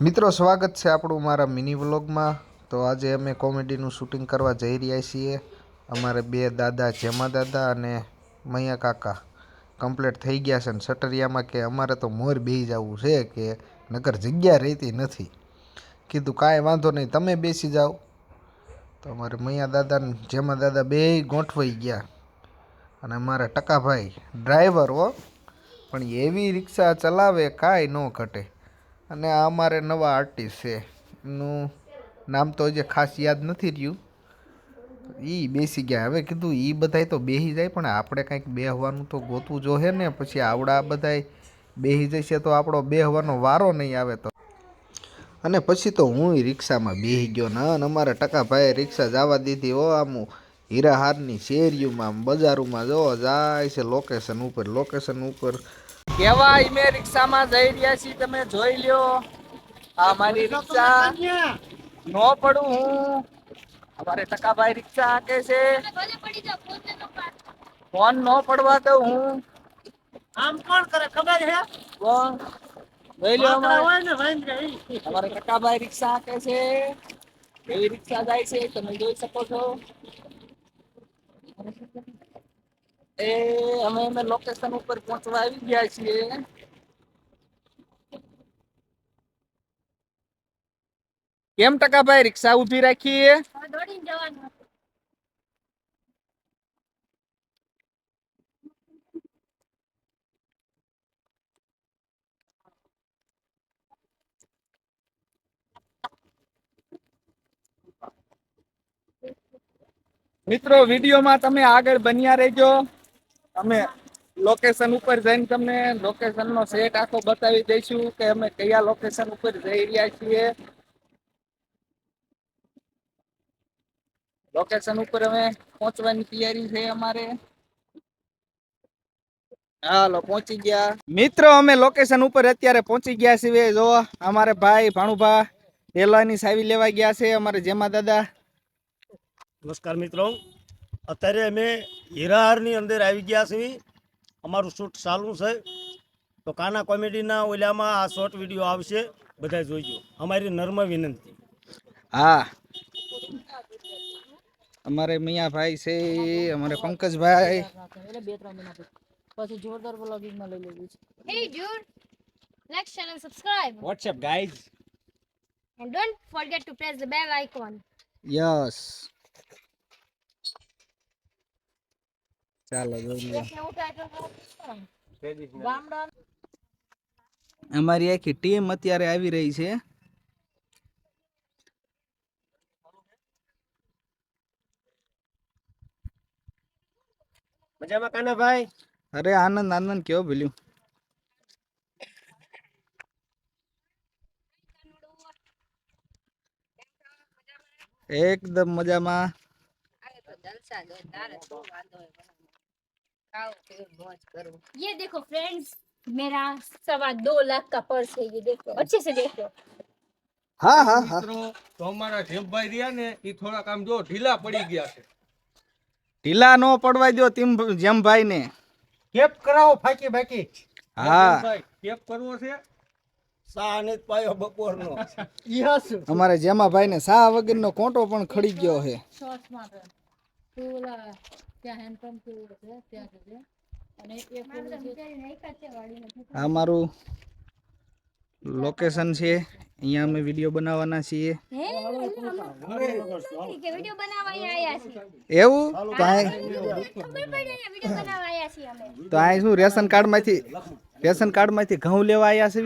મિત્રો, સ્વાગત છે આપણું મારા મિની વ્લોગમાં. તો આજે અમે કોમેડીનું શૂટિંગ કરવા જઈ રહ્યા છીએ. અમારે બે દાદા, જેમા દાદા અને મૈયા કાકા કમ્પ્લીટ થઈ ગયા છે ને સટરિયામાં કે અમારે તો મોર બેસી જવું છે કે નગર જગ્યા રહેતી નથી. કીધું, કાંઈ વાંધો નહીં, તમે બેસી જાઓ. તો અમારે મૈયા દાદા જેમા દાદા બે ગોઠવાઈ ગયા. અને અમારા ટકાભાઈ ડ્રાઈવર હો, પણ એવી રિક્ષા ચલાવે કાંઈ ન ઘટે. અને આ અમારે નવા આર્ટિસ્ટ છે. એનું નામ તો હજી ખાસ યાદ નથી રહ્યું. એ બેસી ગયા. હવે કીધું એ બધાય તો બેસી જાય, પણ આપણે કંઈક બેહવાનું તો ગોતવું જોહે ને, પછી આવડા બધાય બેસી જશે તો આપણો બેહવાનો વારો નહીં આવે તો. અને પછી તો હું રિક્ષામાં બેસી ગયો ને, અને અમારા ટકાભાઈએ રિક્ષા જવા દીધી. હો આમ હીરાહારની શેરીઓમાં બજારોમાં, જો જાય છે લોકેશન ઉપર લોકેશન ઉપર. કેવા ઈમે રિક્ષામાં જઈ રહ્યા છીએ તમે જોઈ લ્યો. આ મારી રિક્ષા નો પડું હું. અમારે ટકાભાઈ રિક્ષા હાકે છે. ફોન નો પડવા દઉં હું. આમ કોણ કરે ખબર છે? કોણ? જોઈ લ્યો અમારે. ટકાભાઈ રિક્ષા હાકે છે. એવી રિક્ષા જાય છે તમે જોઈ શકો છો. એ અમે અમે લોકેશન ઉપર પહોંચવા આવી ગયા છીએ. કેમ ટકાભાઈ રિક્ષા ઊભી રાખી મિત્રો વિડીયોમાં તમે આગળ બન્યા રહેજો. અમે લોકેશન ઉપર જઈને તમને લોકેશનનો સેટ આખો બતાવી દઈશું કે અમે કયા લોકેશન ઉપર જઈ રહ્યા છીએ. લોકેશન ઉપર અમે પહોંચવાની તૈયારી છે અમારે. હાલો, પહોંચી ગયા. મિત્રો, અમે લોકેશન ઉપર અત્યારે પહોંચી ગયા છીએ. જો, અમારે ભાઈ ભાણુભા રેલવાની સાવી લેવા ગયા છે, અમારે જેમા દાદા નમસ્કાર મિત્રો. અત્યારે અમે હીરાહારની અંદર આવી ગયા છીએ. અમારું શૂટ ચાલુ છે. તો કાના કોમેડીના ઓલામાં આ શોર્ટ વીડિયો આવશે. બધા જોઈજો. અમારી નર્મ વિનંતી. હા. અમારે મિયા ભાઈ છે અમારે પંકજભાઈ. પછી જોરદાર બ્લોગિંગમાં લઈ લેવું છે. Hey dude like share and subscribe what's up guys and don't forget to press the bell icon yes ચાલો અમારી આખી ટીમ અત્યારે આવી રહી છે. મજામાં કાનાભાઈ અરે આનંદ આનંદ કેવો ભૂલ્યું? એકદમ મજામાં. ये देखो फ्रेंड्स मेरा सवा दो लाख का पर्स है ये देखो अच्छे से देखो હા હા હા મિત્રો તો અમારા જેમભાઈ રહ્યા ને એ થોડાક આમ જો ઢીલા પડી ગયા છે ઢીલા નો પડવા દો તીમ જેમ ભાઈ ને કેપ કરાવો ફાકી બાકી હા જેમભાઈ કેપ કરવો છે સા અને પાયો બપોરનો અમારે જેમાં ભાઈ ને સા વગરનો કોંટો પણ ખડી ગયો છે શોર્ટ્સ માટે ત્યાં હેન્ડપંપ કેવું છે ત્યાં છે અને એક પેલું છે આ મારું લોકેશન છે. અહીંયા અમે વીડિયો બનાવવાના છીએ. કે વિડિયો બનાવવા અહીંયા આયા છીએ. એવું? તો તો અહીં શું રેશન કાર્ડમાંથી રેશન કાર્ડમાંથી ઘઉં લેવા આવ્યા છે